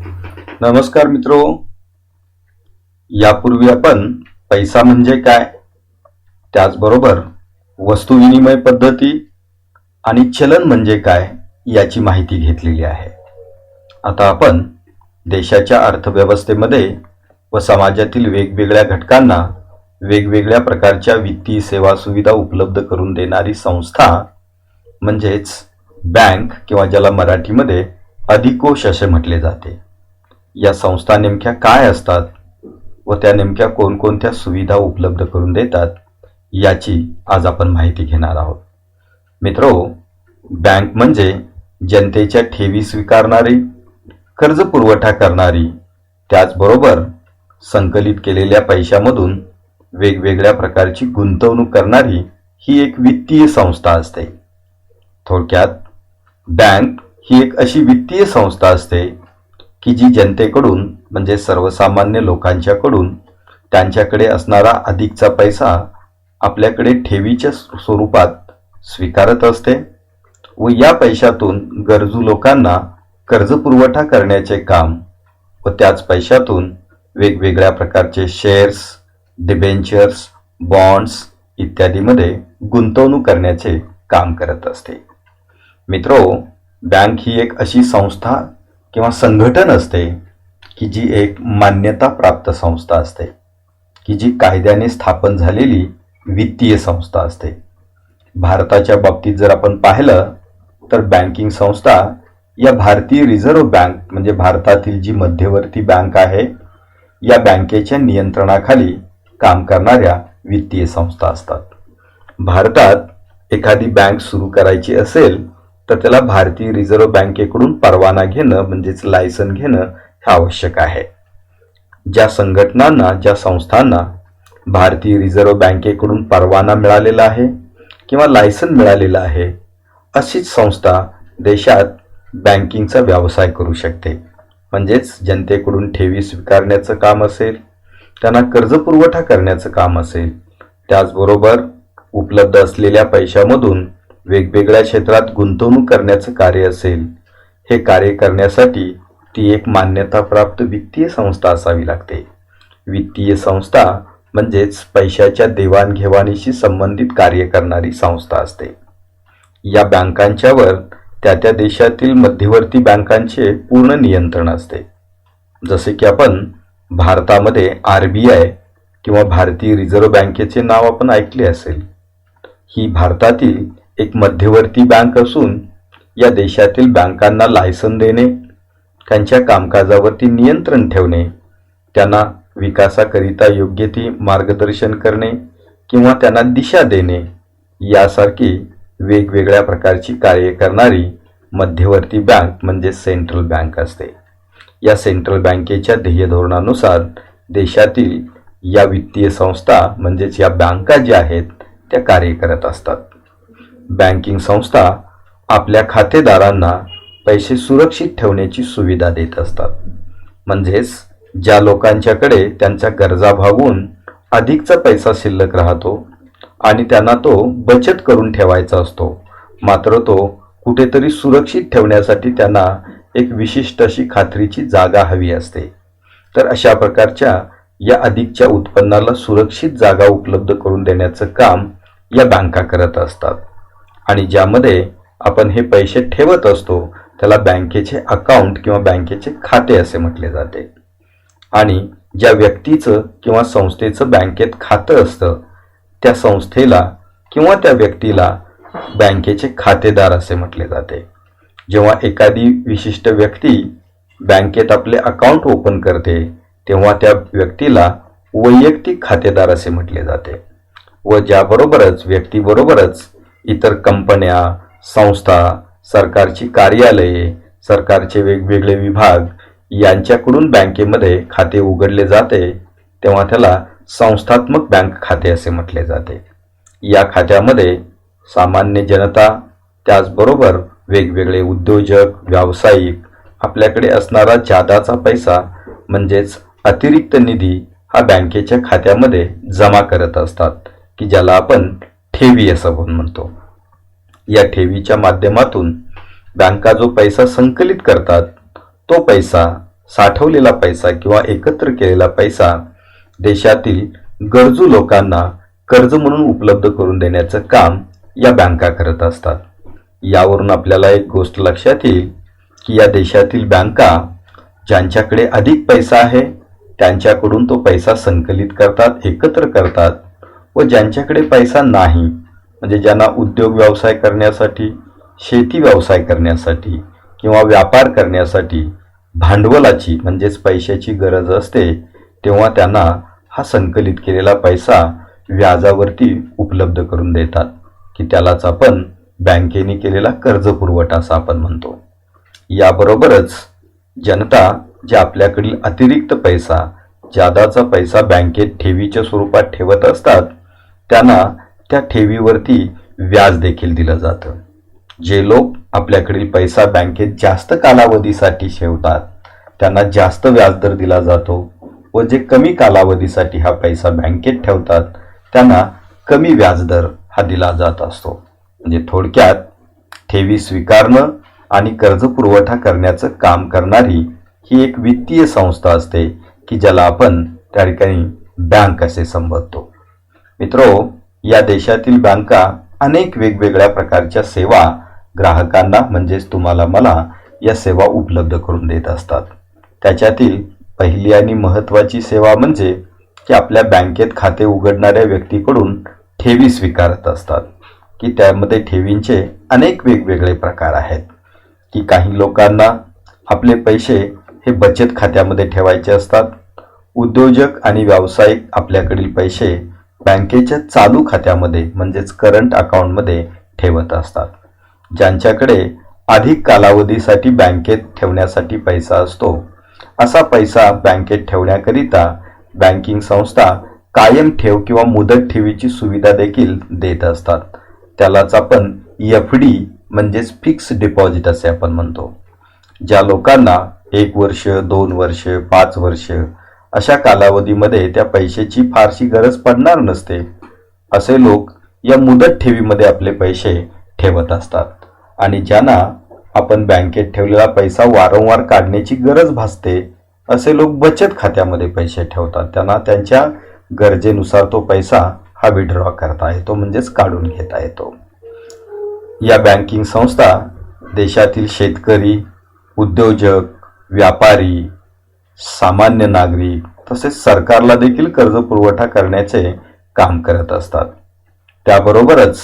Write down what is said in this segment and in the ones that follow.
नमस्कार मित्रो. यापूर्वी आपण पैसा म्हणजे काय? त्याचबरोबर वस्तुविनिमय पद्धती आणि चलन म्हणजे काय याची माहिती घेतलेली आहे. आता आपण देशाच्या अर्थव्यवस्थेमध्ये व समाजातील वेगवेगळ्या घटकांना वेगवेगळ्या प्रकारच्या वित्तीय सेवा सुविधा उपलब्ध करून देणारी संस्था म्हणजेच बँक किंवा ज्याला मराठीमध्ये अधिकोश असे म्हटले जाते. या संस्था नेमक्या काय असतात व त्या नेमक्या कोणकोणत्या सुविधा उपलब्ध करून देतात याची आज आपण माहिती घेणार आहोत. मित्रो बँक म्हणजे जनतेच्या ठेवी स्वीकारणारी कर्ज पुरवठा करणारी त्याचबरोबर संकलित केलेल्या पैशामधून वेगवेगळ्या प्रकारची गुंतवणूक करणारी ही एक वित्तीय संस्था असते. थोडक्यात बँक ही एक अशी वित्तीय संस्था असते की जी जनतेकडून म्हणजे सर्वसामान्य लोकांच्याकडून त्यांच्याकडे असणारा अधिकचा पैसा आपल्याकडे ठेवीच्या स्वरूपात स्वीकारत असते व या पैशातून गरजू लोकांना कर्जपुरवठा करण्याचे काम व त्याच पैशातून वेगवेगळ्या प्रकारचे शेअर्स डिबेंचर्स बॉन्ड्स इत्यादीमध्ये गुंतवणूक करण्याचे काम करत असते. मित्रो बँक ही एक अशी संस्था किंवा संघटन असते की जी एक मान्यताप्राप्त संस्था असते की जी कायद्याने स्थापन झालेली वित्तीय संस्था असते. भारताच्या बाबतीत जर आपण पाहिलं तर बँकिंग संस्था या भारतीय रिझर्व्ह बँक म्हणजे भारतातील जी मध्यवर्ती बँक आहे या बँकेच्या नियंत्रणाखाली काम करणाऱ्या वित्तीय संस्था असतात. भारतात एखादी बँक सुरू करायची असेल तर त्याला भारतीय रिझर्व्ह बँकेकडून परवाना घेणं म्हणजेच लायसन घेणं हे आवश्यक आहे. ज्या संघटनांना ज्या संस्थांना भारतीय रिझर्व्ह बँकेकडून परवाना मिळालेला आहे किंवा लायसन मिळालेलं आहे अशीच संस्था देशात बँकिंगचा व्यवसाय करू शकते. म्हणजेच जनतेकडून ठेवी स्वीकारण्याचं काम असेल त्यांना कर्ज पुरवठा करण्याचं काम असेल त्याचबरोबर उपलब्ध असलेल्या पैशामधून वेगवेगळ्या क्षेत्रात गुंतवणूक करण्याचं कार्य असेल हे कार्य करण्यासाठी ती एक मान्यताप्राप्त वित्तीय संस्था असावी लागते. वित्तीय संस्था म्हणजेच पैशाच्या देवाणघेवाणीशी संबंधित कार्य करणारी संस्था असते. या बँकांच्यावर त्या त्या देशातील मध्यवर्ती बँकांचे पूर्ण नियंत्रण असते. जसे की आपण भारतामध्ये आर बी आय किंवा भारतीय रिझर्व्ह बँकेचे नाव आपण ऐकले असेल. ही भारतातील एक मध्यवर्ती बँक असून या देशातील बँकांना लायसन देणे त्यांच्या कामकाजावरती नियंत्रण ठेवणे त्यांना विकासाकरिता योग्य ती मार्गदर्शन करणे किंवा त्यांना दिशा देणे यासारखी वेगवेगळ्या प्रकारची कार्य करणारी मध्यवर्ती बँक म्हणजे सेंट्रल बँक असते. या सेंट्रल बँकेच्या ध्येय धोरणानुसार देशातील या वित्तीय संस्था म्हणजेच या बँका ज्या आहेत त्या कार्य करत असतात. बँकिंग संस्था आपल्या खातेदारांना पैसे सुरक्षित ठेवण्याची सुविधा देत असतात. म्हणजेच ज्या लोकांच्याकडे त्यांच्या गरजा भागून अधिकचा पैसा शिल्लक राहतो आणि त्यांना तो बचत करून ठेवायचा असतो मात्र तो कुठेतरी सुरक्षित ठेवण्यासाठी त्यांना एक विशिष्ट अशी खात्रीची जागा हवी असते. तर अशा प्रकारच्या या अधिकच्या उत्पन्नाला सुरक्षित जागा उपलब्ध करून देण्याचं काम या बँका करत असतात. आणि ज्यामध्ये आपण हे पैसे ठेवत असतो त्याला बँकेचे अकाउंट किंवा बँकेचे खाते असे म्हटले जाते. आणि ज्या व्यक्तीचं किंवा संस्थेचं बँकेत खातं असतं त्या संस्थेला किंवा त्या व्यक्तीला बँकेचे खातेदार असे म्हटले जाते. जेव्हा एखादी विशिष्ट व्यक्ती बँकेत आपले अकाउंट ओपन करते तेव्हा त्या व्यक्तीला वैयक्तिक खातेदार असे म्हटले जाते. व ज्याबरोबरच व्यक्तीबरोबरच इतर कंपन्या संस्था सरकारची कार्यालये सरकारचे वेगवेगळे विभाग यांच्याकडून बँकेमध्ये खाते उघडले जाते तेव्हा त्याला संस्थात्मक बँक खाते असे म्हटले जाते. या खात्यामध्ये सामान्य जनता त्याचबरोबर वेगवेगळे उद्योजक व्यावसायिक आपल्याकडे असणारा जादाचा पैसा म्हणजेच अतिरिक्त निधी हा बँकेच्या खात्यामध्ये जमा करत असतात की ज्याला आपण ठेवी असं आपण म्हणतो. या ठेवीच्या माध्यमातून बँका जो पैसा संकलित करतात तो पैसा साठवलेला पैसा किंवा एकत्र केलेला पैसा देशातील गरजू लोकांना कर्ज म्हणून उपलब्ध करून देण्याचं काम या बँका करत असतात. यावरून आपल्याला एक गोष्ट लक्षात येईल की या देशातील बँका ज्यांच्याकडे अधिक पैसा आहे त्यांच्याकडून तो पैसा संकलित करतात एकत्र करतात व ज्यांच्याकडे पैसा नाही म्हणजे ज्यांना उद्योग व्यवसाय करण्यासाठी शेती व्यवसाय करण्यासाठी किंवा व्यापार करण्यासाठी भांडवलाची म्हणजेच पैशाची गरज असते तेव्हा त्यांना हा संकलित केलेला पैसा व्याजावरती उपलब्ध करून देतात की त्यालाच आपण बँकेने केलेला कर्ज पुरवठा असं आपण म्हणतो. याबरोबरच जनता जे आपल्याकडील अतिरिक्त पैसा जादाचा पैसा बँकेत ठेवीच्या स्वरूपात ठेवत असतात त्यांना त्या ठेवीवरती व्याज देखील दिलं जातं. जे लोक आपल्याकडील पैसा बँकेत जास्त कालावधीसाठी ठेवतात त्यांना जास्त व्याजदर दिला जातो व जे कमी कालावधीसाठी हा पैसा बँकेत ठेवतात त्यांना कमी व्याजदर हा दिला जात असतो. म्हणजे थोडक्यात ठेवी स्वीकारणं आणि कर्ज पुरवठा करण्याचं काम करणारी ही एक वित्तीय संस्था असते की ज्याला आपण त्या ठिकाणी बँक असे संबोधतो. मित्रो या देशातील बँका अनेक वेगवेगळ्या प्रकारच्या सेवा ग्राहकांना म्हणजेच तुम्हाला मला या सेवा उपलब्ध करून देत असतात. त्याच्यातील पहिली आणि महत्त्वाची सेवा म्हणजे की आपल्या बँकेत खाते उघडणाऱ्या व्यक्तीकडून ठेवी स्वीकारत असतात की त्यामध्ये ठेवींचे अनेक वेगवेगळे प्रकार आहेत की काही लोकांना आपले पैसे हे बचत खात्यामध्ये ठेवायचे असतात उद्योजक आणि व्यावसायिक आपल्याकडील पैसे बँकेच्या चालू खात्यामध्ये म्हणजेच करंट अकाउंटमध्ये ठेवत असतात. ज्यांच्याकडे अधिक कालावधीसाठी बँकेत ठेवण्यासाठी पैसा असतो असा पैसा बँकेत ठेवण्याकरिता बँकिंग संस्था कायम ठेव किंवा मुदत ठेवीची सुविधा देखील देत असतात. त्यालाच आपण एफ डी म्हणजेच फिक्स डिपॉझिट असे आपण म्हणतो. ज्या लोकांना एक वर्ष दोन वर्ष पाच वर्ष अशा कालावधीमध्ये त्या पैशाची फारशी गरज पडणार नसते असे लोक या मुदत ठेवीमध्ये आपले पैसे ठेवत असतात. आणि ज्यांना आपण बँकेत ठेवलेला पैसा वारंवार काढण्याची गरज भासते असे लोक बचत खात्यामध्ये पैसे ठेवतात. त्यांना त्यांच्या गरजेनुसार तो पैसा हा विड्रॉ करता येतो म्हणजेच काढून घेता येतो. या बँकिंग संस्था देशातील शेतकरी उद्योजक व्यापारी सामान्य नागरिक तसेच सरकारला देखील कर्ज पुरवठा करण्याचे काम करत असतात. त्याबरोबरच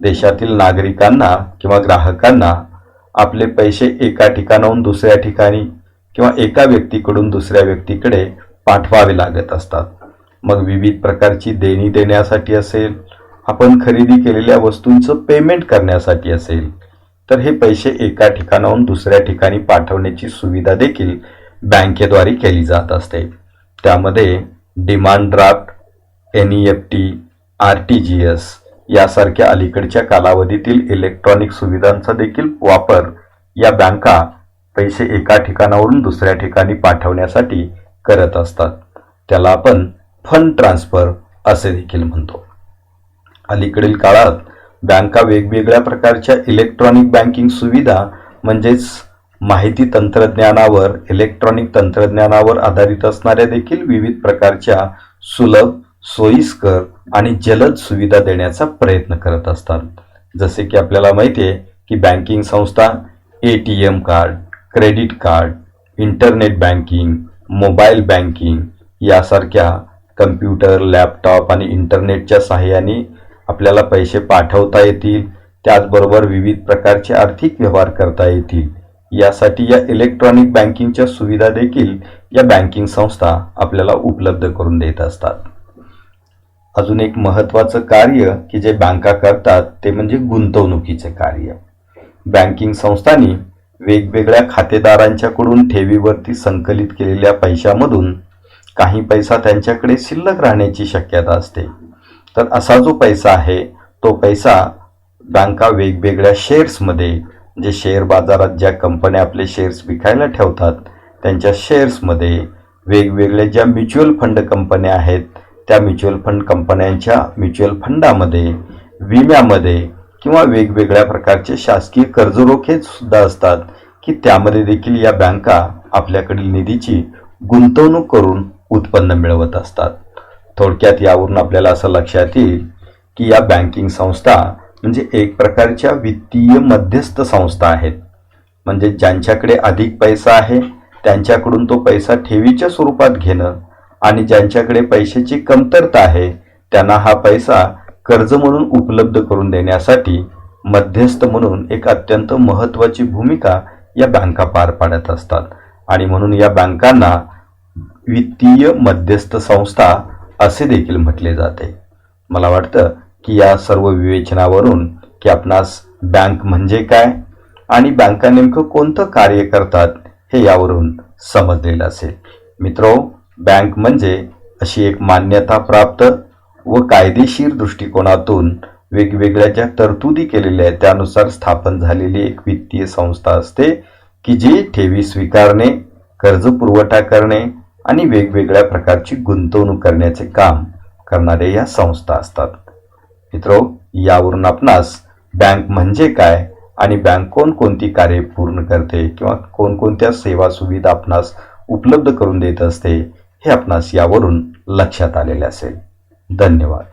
देशातील नागरिकांना किंवा ग्राहकांना आपले पैसे एका ठिकाणाहून दुसऱ्या ठिकाणी किंवा एका व्यक्तीकडून दुसऱ्या व्यक्तीकडे पाठवावे लागत असतात. मग विविध प्रकारची देणी देण्यासाठी असेल आपण खरेदी केलेल्या वस्तूंचं पेमेंट करण्यासाठी असेल तर हे पैसे एका ठिकाणाहून दुसऱ्या ठिकाणी पाठवण्याची सुविधा देखील बँकेद्वारे केली जात असते. त्यामध्ये demand draft N E F T R T G S यासारख्या अलीकडच्या कालावधीतील इलेक्ट्रॉनिक सुविधांचा देखील वापर या बँका पैसे एका ठिकाणावरून दुसऱ्या ठिकाणी पाठवण्यासाठी करत असतात. त्याला आपण फंड ट्रान्सफर असे देखील म्हणतो. अलीकडील काळात बँका वेगवेगळ्या प्रकारच्या इलेक्ट्रॉनिक बँकिंग सुविधा म्हणजेच माहिती तंत्रज्ञानावर इलेक्ट्रॉनिक तंत्रज्ञानावर आधारित असणाऱ्या देखील विविध प्रकारच्या सुलभ सोयीस्कर आणि जलद सुविधा देण्याचा प्रयत्न करत असतात. जसे की आपल्याला माहिती आहे की बँकिंग संस्था A T M card credit card internet banking mobile banking यासारख्या कम्प्युटर लॅपटॉप आणि इंटरनेटच्या सहाय्याने आपल्याला पैसे पाठवता येतील. त्याचबरोबर विविध प्रकारचे आर्थिक व्यवहार करता येतील. यासाठी या इलेक्ट्रॉनिक बँकिंगच्या सुविधा देखील या बँकिंग संस्था आपल्याला उपलब्ध करून देत असतात. अजून एक महत्त्वाचं कार्य की जे बँका करतात ते म्हणजे गुंतवणुकीचे कार्य. बँकिंग संस्थांनी वेगवेगळ्या खातेदारांच्याकडून ठेवीवरती संकलित केलेल्या पैशामधून काही पैसा त्यांच्याकडे शिल्लक राहण्याची शक्यता असते. तर असा जो पैसा आहे तो पैसा बँका वेगवेगळ्या शेअर्समध्ये जे शेअर बाजारात ज्या कंपन्या आपले शेअर्स विकायला ठेवतात त्यांच्या शेअर्समध्ये वेगवेगळ्या ज्या म्युच्युअल फंड कंपन्या आहेत त्या म्युच्युअल फंड कंपन्यांच्या म्युच्युअल फंडामध्ये विम्यामध्ये किंवा वेगवेगळ्या प्रकारचे शासकीय कर्जरोखे सुद्धा असतात की त्यामध्ये देखील या बँका आपल्याकडील निधीची गुंतवणूक करून उत्पन्न मिळवत असतात. थोडक्यात यावरून आपल्याला असं लक्षात येईल की या बँकिंग संस्था म्हणजे एक प्रकारच्या वित्तीय मध्यस्थ संस्था आहेत. म्हणजे ज्यांच्याकडे अधिक पैसा आहे त्यांच्याकडून तो पैसा ठेवीच्या स्वरूपात घेणं आणि ज्यांच्याकडे पैशाची कमतरता आहे त्यांना हा पैसा कर्ज म्हणून उपलब्ध करून देण्यासाठी मध्यस्थ म्हणून एक अत्यंत महत्त्वाची भूमिका या बँका पार पाडत असतात. आणि म्हणून या बँकांना वित्तीय मध्यस्थ संस्था असे देखील म्हटले जाते. मला वाटतं की या सर्व विवेचनावरून की आपणास बँक म्हणजे काय आणि बँका नेमकं कोणतं कार्य करतात हे यावरून समजलेलं असेल. मित्रो बँक म्हणजे अशी एक मान्यता प्राप्त व कायदेशीर दृष्टिकोनातून वेगवेगळ्या ज्या तरतुदी केलेल्या आहेत त्यानुसार स्थापन झालेली एक वित्तीय संस्था असते की जी ठेवी स्वीकारणे कर्ज पुरवठा करणे आणि वेगवेगळ्या प्रकारची गुंतवणूक करण्याचे काम करणाऱ्या या संस्था असतात. मित्रो यावरून आपणास बँक म्हणजे काय आणि बँक कोणकोणती कार्य पूर्ण करते किंवा कोणकोणत्या सेवा सुविधा आपणास उपलब्ध करून देत असते हे आपणास यावरून लक्षात आलेले असेल. धन्यवाद.